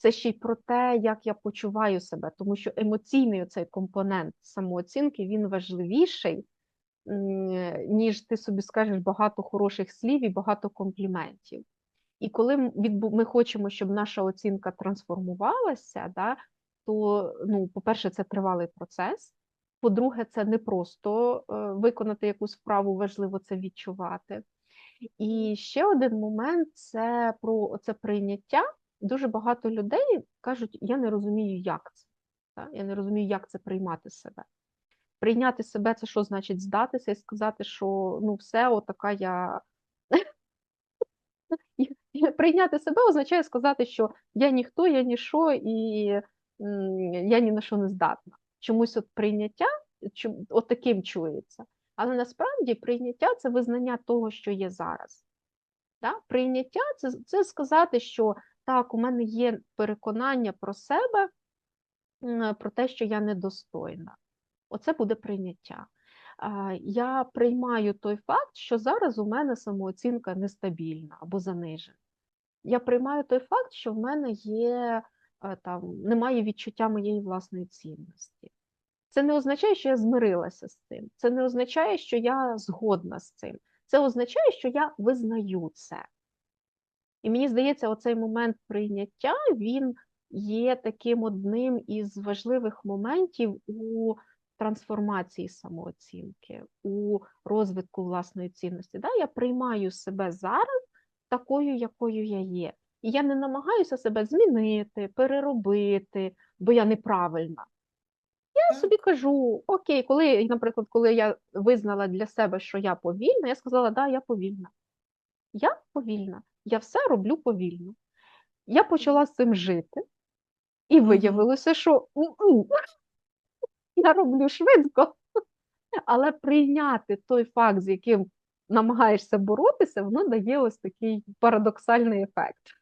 це ще й про те, як я почуваю себе, тому що емоційний цей компонент самооцінки він важливіший, ніж ти собі скажеш багато хороших слів і багато компліментів. І коли ми хочемо, щоб наша оцінка трансформувалася, да, то, ну, по-перше, це тривалий процес. По-друге, це не просто е, виконати якусь вправу, важливо це відчувати. І ще один момент це про це прийняття. Дуже багато людей кажуть, я не розумію, як це. та, Я не розумію, як це приймати себе. Прийняти себе це що значить здатися і сказати, що ну все, отака я. Прийняти себе означає сказати, що я ніхто, я ніщо, і я ні на що не здатна. Чомусь от прийняття от таким чується. Але насправді прийняття це визнання того, що є зараз. Да? Прийняття це, це сказати, що так, у мене є переконання про себе, про те, що я недостойна. Оце буде прийняття. Я приймаю той факт, що зараз у мене самооцінка нестабільна або занижена. Я приймаю той факт, що в мене є е, там, немає відчуття моєї власної цінності. Це не означає, що я змирилася з цим. Це не означає, що я згодна з цим. Це означає, що я визнаю це. І мені здається, оцей момент прийняття він є таким одним із важливих моментів у трансформації самооцінки, у розвитку власної цінності. Да? Я приймаю себе зараз такою, якою я є. І я не намагаюся себе змінити, переробити, бо я неправильна. Я собі кажу, окей, коли, наприклад, коли я визнала для себе, що я повільна, я сказала, да, я повільна. Я повільна, я все роблю повільно. Я почала з цим жити, і виявилося, що я роблю швидко, але прийняти той факт, з яким намагаєшся боротися, воно дає ось такий парадоксальний ефект.